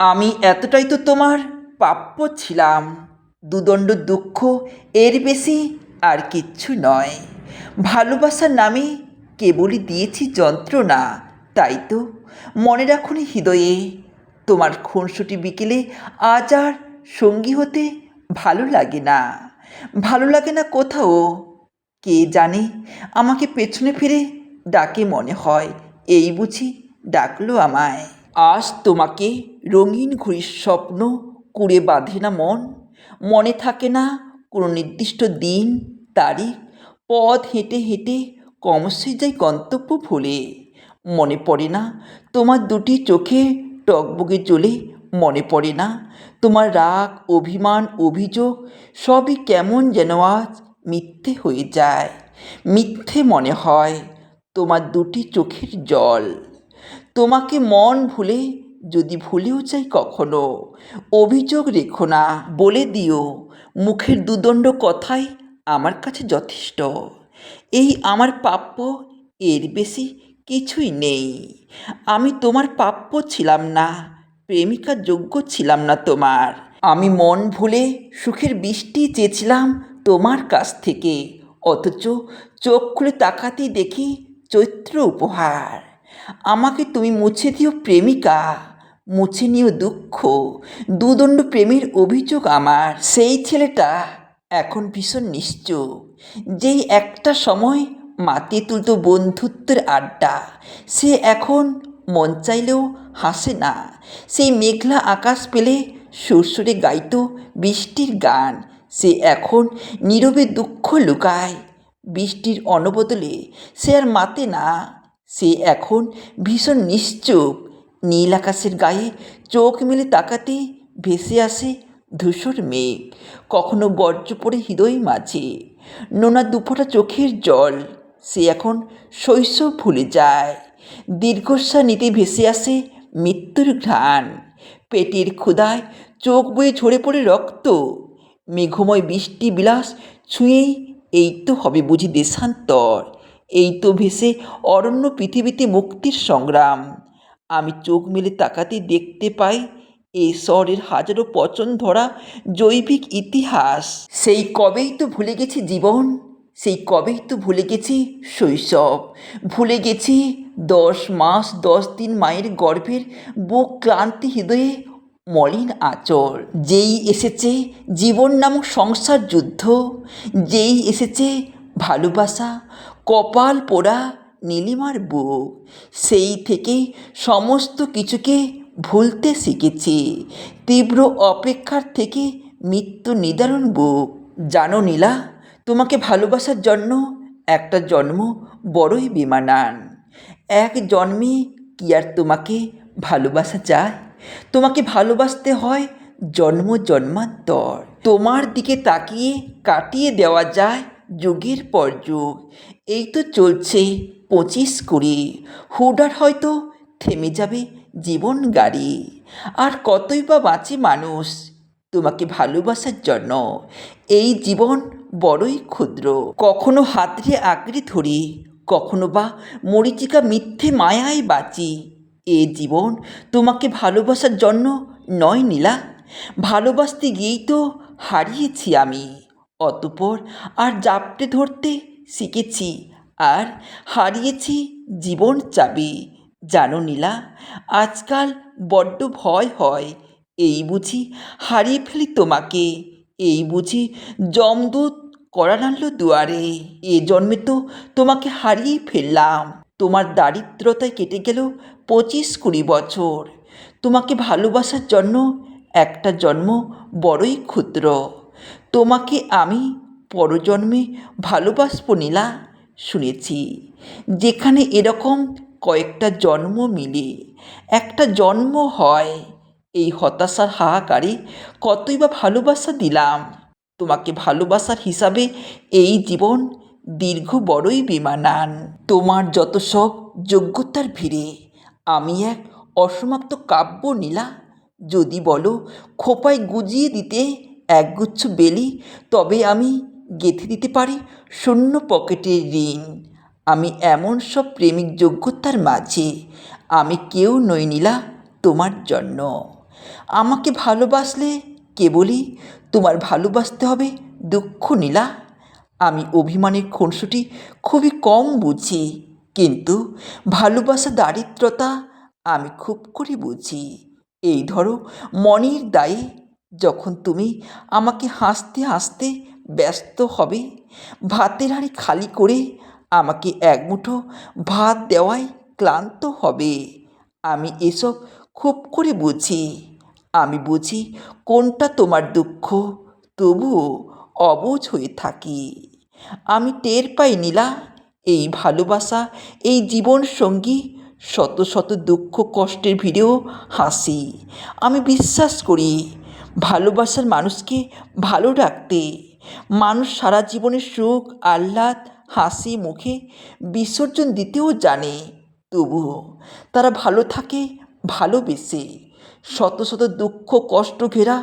আমি এতটাই তো তোমার প্রাপ্য ছিলাম। দুদণ্ড দুঃখ এর বেশি আর কিচ্ছু নয়। ভালোবাসার নামে কেবলই দিয়েছি যন্ত্রণা, তাই তো? মনে রাখুনি হৃদয়ে, তোমার খুনসুটি বিকেলে আজ আর সঙ্গী হতে ভালো লাগে না। ভালো লাগে না কোথাও? কে জানে? আমাকে পেছনে ফিরে ডাকে মনে হয়, এই বুঝি ডাকলো আমায়। আজ তোমাকে রঙিন ঘুড়ির স্বপ্ন কুড়ে বাঁধে না মন। মনে থাকে না কোনো নির্দিষ্ট দিন, তারিখ। পথ হেঁটে হেঁটে ক্রমশই যাই গন্তব্য ভুলে। মনে পড়ে না তোমার দুটি চোখে টকবগে চলে মনে পড়ে না তোমার রাগ, অভিমান, অভিযোগ সবই কেমন যেন আজ মিথ্যে হয়ে যায়। মিথ্যে মনে হয় তোমার দুটি চোখের জল। তোমাকে মন ভুলে যদি ভুলেও চাই কখনো, অভিযোগ রেখো না, বলে দিও। মুখের দুদণ্ড কথাই আমার কাছে যথেষ্ট। এই আমার প্রাপ্য এর বেশি কিছুই নেই। আমি তোমার প্রাপ্য ছিলাম না, প্রেমিকা যোগ্য ছিলাম না তোমার। আমি মন ভুলে সুখের বৃষ্টি চেয়েছিলাম তোমার কাছ থেকে, অথচ চোখ খুলে তাকাতেই দেখি চৈত্র উপহার। আমাকে তুমি মুছে দিও প্রেমিকা, মুছে নিও দুঃখ। দুদণ্ড প্রেমের অভিযোগ আমার, সেই ছেলেটা এখন ভীষণ নিশ্চয় যেই একটা সময় মাতিয়ে তুলত বন্ধুত্বের আড্ডা, সে এখন মন চাইলেও হাসে না। সেই মেঘলা আকাশ পেলে সুরসুরে গাইত বৃষ্টির গান, সে এখন নীরবে দুঃখ লুকায় বৃষ্টির অনবদলে। সে আর মাতে না সে এখন ভীষণ নিশ্চুপ। নীল আকাশের গায়ে চোখ মেলে তাকাতে ভেসে আসে ধূসর মেঘ, কখনো বর্জ্য পড়ে হৃদয় মাঝে। নোনা দুফোটা চোখের জল, সে এখন শৈশব ভুলে যায়। দীর্ঘশ্বাস নিতে ভেসে আসে মৃত্যুর ঘ্রাণ। পেটের ক্ষুধায় চোখ বয়ে ঝরে পড়ে রক্ত। মেঘময় বৃষ্টি বিলাস ছুঁয়েই এই তো হবে বুঝি দেশান্তর। এই তো ভেসে অরণ্য পৃথিবীতে মুক্তির সংগ্রাম। আমি চোখ মেলে তাকাতে দেখতে পাই এই শহরের হাজারো পচন ধরা জৈবিক ইতিহাস। সেই কবেই তো ভুলে গেছি জীবন, সেই কবেই তো ভুলে গেছি শৈশব। ভুলে গেছি দশ মাস, দশ দিন মায়ের গর্ভের বুক ক্লান্তি হৃদয়ে মলিন আচর যেই এসেছে জীবন নামক সংসার যুদ্ধ, যেই এসেছে ভালোবাসা কপাল পোড়া নীলিমার বুক। সেই থেকে সমস্ত কিছুকে ভুলতে শিখেছি। তীব্র অপেক্ষার থেকে মৃত্যু নিদারুণ বুক। জানো নীলা, তোমাকে ভালোবাসার জন্য একটা জন্ম বড়ই বেমানান। এক জন্মে কি আর তোমাকে ভালোবাসা চায় তোমাকে ভালোবাসতে হয় জন্ম জন্মান্তর। তোমার দিকে তাকিয়ে কাটিয়ে দেওয়া যায় যুগের পর যুগ। এই তো চলছে পঁচিশ কুড়ি। হুডার হয়তো থেমে যাবে জীবন গাড়ি। আর কতই বা বাঁচে মানুষ তোমাকে ভালোবাসার জন্য। এই জীবন বড়ই ক্ষুদ্র। কখনো হাতড়ে আঁকড়ে ধরি, কখনো বা মরিচিকা মিথ্যে মায়ায় বাঁচি। এ জীবন তোমাকে ভালোবাসার জন্য নয় নীলা। ভালোবাসতে গিয়েই তো হারিয়েছি আমি। অতপর আর জাপটে ধরতে শিখেছি আর হারিয়েছি জীবন চাবি। জানো নীলা, আজকাল বড্ড ভয় হয়। এই বুঝি হারিয়ে ফেলি তোমাকে। এই বুঝি জমদূত করা নাড়ল দুয়ারে। এ জন্মে তো তোমাকে হারিয়েই ফেললাম। তোমার দারিদ্রতায় কেটে গেল পঁচিশ কুড়ি বছর। তোমাকে ভালোবাসার জন্য একটা জন্ম বড়ই ক্ষুদ্র। তোমাকে আমি পরজন্মে ভালোবাসবো নীলা, শুনেছি। যেখানে এরকম কয়েকটা জন্ম মিলে, একটা জন্ম হয়, এই হতাশার হাহাকারে কতই বা ভালোবাসা দিলাম। তোমাকে ভালোবাসার হিসাবে এই জীবন দীর্ঘ বড়ই বেমানান। তোমার যত সব যোগ্যতার ভিড়ে, আমি এক অসমাপ্ত কাব্য নীলা। যদি বলো, খোপায় গুজিয়ে দিতে একগুচ্ছ বেলি, তবে আমি গেঁথে দিতে পারি? শূন্য পকেটের ঋণ। আমি এমন সব প্রেমিক যোগ্যতার মাঝে আমি কেউ নই নীলা তোমার জন্য। আমাকে ভালোবাসলে কেবলই তোমার ভালোবাসতে হবে দুঃখ নীলা। আমি অভিমানের খুনসুটি খুবই কম বুঝি, কিন্তু ভালোবাসা দারিদ্রতা আমি খুব করে বুঝি। এই ধরো, মনের দায়ে, যখন তুমি আমাকে হাসতে হাসতে ব্যস্ত হবে। ভাতের হাঁড়ি খালি করে আমাকে এক মুঠো ভাত দেওয়ায় ক্লান্ত হবে। আমি এসব খুব করে বুঝি। আমি বুঝি কোনটা তোমার দুঃখ, তবুও অবুঝ হয়ে থাকি। আমি টের পাই নীলা, এই ভালোবাসা, এই জীবন সঙ্গী শত শত দুঃখ কষ্টের ভিড়েও হাসি। আমি বিশ্বাস করি ভালোবাসার মানুষকে ভালো রাখতে মানুষ সারা জীবনের সুখ, আহ্লাদ, হাসি মুখে বিসর্জন দিতেও জানে। তবুও তারা ভালো থাকে, ভালোবেসে। শত শত দুঃখ, কষ্ট ঘেরা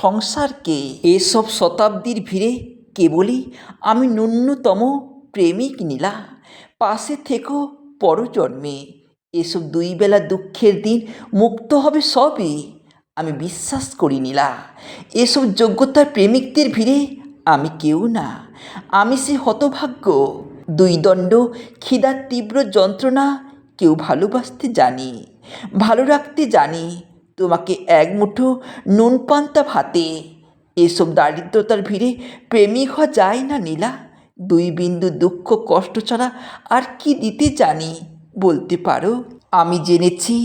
সংসারকে এসব শতাব্দীর ভিড়ে কেবলই আমি ন্যূনতম প্রেমিক নীলা। পাশে থেকেও পরজন্মে। এসব দুই বেলা দুঃখের দিন মুক্ত হবে সবই আমি বিশ্বাস করি নীলা, এসব যোগ্যতার প্রেমিকদের ভিড়ে আমি কেউ না। আমি সে হতভাগ্য। দুই দণ্ড, খিদার তীব্র যন্ত্রণা কেউ ভালোবাসতে জানি। ভালো রাখতে জানি। তোমাকে এক মুঠো নুন পান্তা ভাতে। এসব দারিদ্রতার ভিড়ে প্রেমিক হওয়া যায় না নীলা। দুই বিন্দু দুঃখ, কষ্ট ছাড়া আর কি দিতে জানি? বলতে পারো, আমি জেনেছি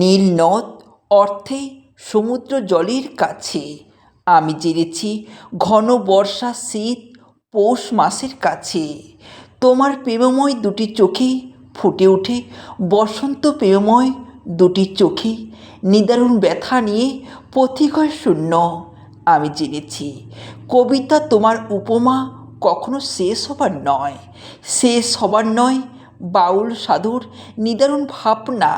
নীল নদ অর্থে সমুদ্র জলের কাছে। আমি জেনেছি ঘন বর্ষা শীত পৌষ মাসের কাছে। তোমার প্রেমময় দুটি চোখে ফুটে ওঠে বসন্ত প্রেমময় দুটি চোখে। নিদারুণ ব্যথা নিয়ে পথিকয় শূন্য, আমি জেনেছি। কবিতা তোমার উপমা কখনো শেষ হবার নয়। শেষ হবার নয়, বাউল সাধুর নিদারুণ ভাবনা।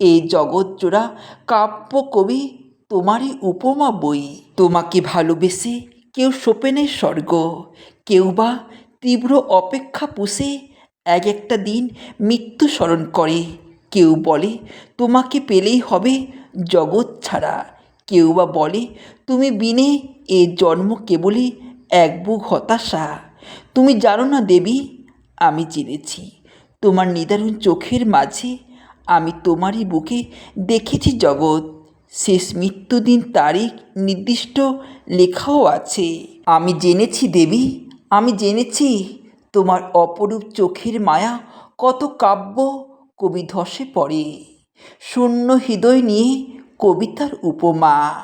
এই জগৎ জোড়া কাব্য কবি তোমারই উপমা বই। তোমাকে ভালোবেসে কেউ সোপেনের স্বর্গ, কেউ বা তীব্র অপেক্ষা পুষে এক একটা দিন মৃত্যু স্মরণ করে। কেউ বলে, তোমাকে পেলেই হবে জগৎ ছাড়া। কেউ বা বলে, তুমি বিনে এ জন্ম কেবলই এক বুক হতাশা। তুমি জানো না দেবী, আমি জেনেছি। তোমার নিদারুণ চোখের মাঝে আমি তোমারই বুকে দেখেছি জগৎ। শেষ মৃত্যুদিন তারিখ নির্দিষ্ট লেখাও আছে। আমি জেনেছি দেবী, আমি জেনেছি তোমার অপরূপ চোখের মায়া কত কাব্য কবি ধসে পড়ে। শূন্য হৃদয় নিয়ে কবিতার উপমা।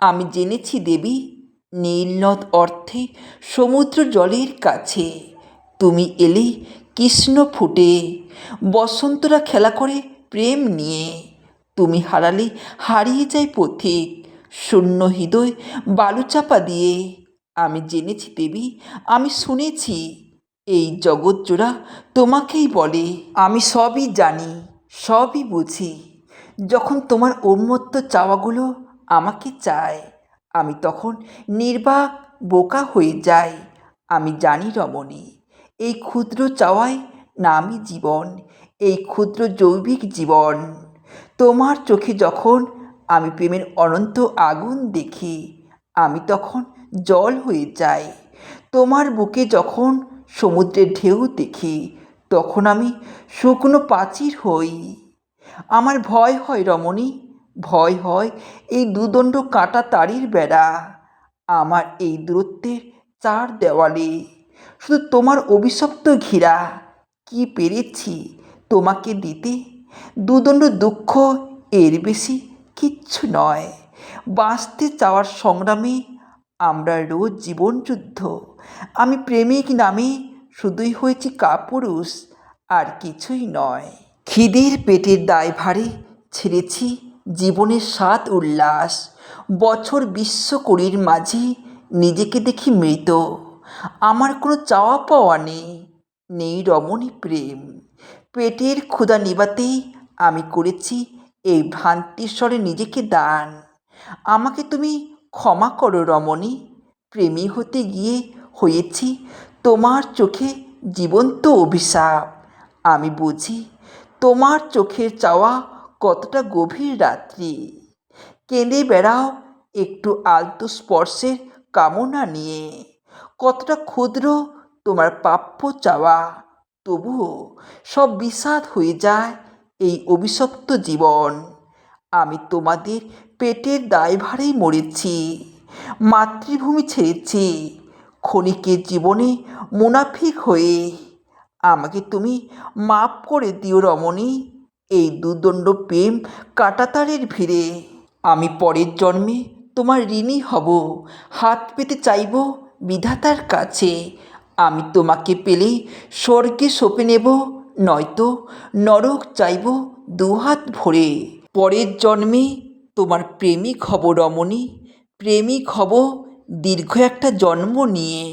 আমি জেনেছি দেবী নীলনদ অর্থে সমুদ্র জলের কাছে। তুমি এলে কৃষ্ণ ফুটে, বসন্তরা খেলা করে প্রেম নিয়ে। তুমি হারালে হারিয়ে যায় পথিক। শূন্য হৃদয় বালুচাপা দিয়ে আমি জেনেছি দেবী, আমি শুনেছি এই জগৎ জোড়া তোমাকেই বলে। আমি সবই জানি, সবই বুঝি। যখন তোমার উন্মত্ত চাওয়াগুলো আমাকে চায়, আমি তখন নির্বাক বোকা হয়ে যাই। আমি জানি রমণী, এই ক্ষুদ্র চাওয়ায় নামই জীবন, এই ক্ষুদ্র জৈবিক জীবন। তোমার চোখে যখন আমি প্রেমের অনন্ত আগুন দেখি, আমি তখন জল হয়ে যাই। তোমার বুকে যখন সমুদ্রের ঢেউ দেখি, তখন আমি শুকনো প্রাচীর হই। আমার ভয় হয় রমণী, ভয় হয় এই দুদণ্ড কাটা তারির বেড়া। আমার এই দূরত্বের চার দেওয়ালে শুধু তোমার অভিশপ্ত ঘিরা। কি পেরেছি তোমাকে দিতে? দুদণ্ড দুঃখ এর বেশি কিচ্ছু নয়। বাঁচতে চাওয়ার সংগ্রামে, আমরা রোজ জীবনযুদ্ধ আমি প্রেমিক নামে, শুধুই হয়েছি কাপুরুষ, আর কিছুই নয়। খিদের পেটের দায় দায়ভারে ছেড়েছি জীবনের স্বাদ উল্লাস। বছর বিশ্বকরির মাঝে নিজেকে দেখি মৃত। আমার কোনো চাওয়া পাওয়া নেই নেই রমণী প্রেম। পেটের ক্ষুধা নিবাতেই আমি করেছি এই ভ্রান্তিস্বরে নিজেকে দান। আমাকে তুমি ক্ষমা করো রমণী। প্রেমী হতে গিয়ে হয়েছি তোমার চোখে জীবন্ত অভিশাপ। আমি বুঝি তোমার চোখের চাওয়া কতটা গভীর রাত্রি। কেঁদে বেড়াও একটু আলতো স্পর্শের কামনা নিয়ে। কতটা ক্ষুদ্র তোমার প্রাপ্য চাওয়া। তবুও সব বিষাদ হয়ে যায় এই অভিশপ্ত জীবন। আমি তোমাদের পেটের দায়ভারেই মরেছি, মাতৃভূমি ছেড়েছি, ক্ষণিকের জীবনে মুনাফিক হয়ে। আমাকে তুমি মাফ করে দিও রমণী, এই দুদণ্ড প্রেম কাটাতারের ভিড়ে। আমি পরের জন্মে তোমার ঋণী হব, হাত পেতে চাইব বিধাতার কাছে। আমি তোমাকে পেলে স্বর্গে সঁপে নেব, নয়তো নরক চাইব দুহাত ভরে। পরের জন্মে তোমার প্রেমিক হব রমণী, প্রেমিক হব দীর্ঘ একটা জন্ম নিয়ে।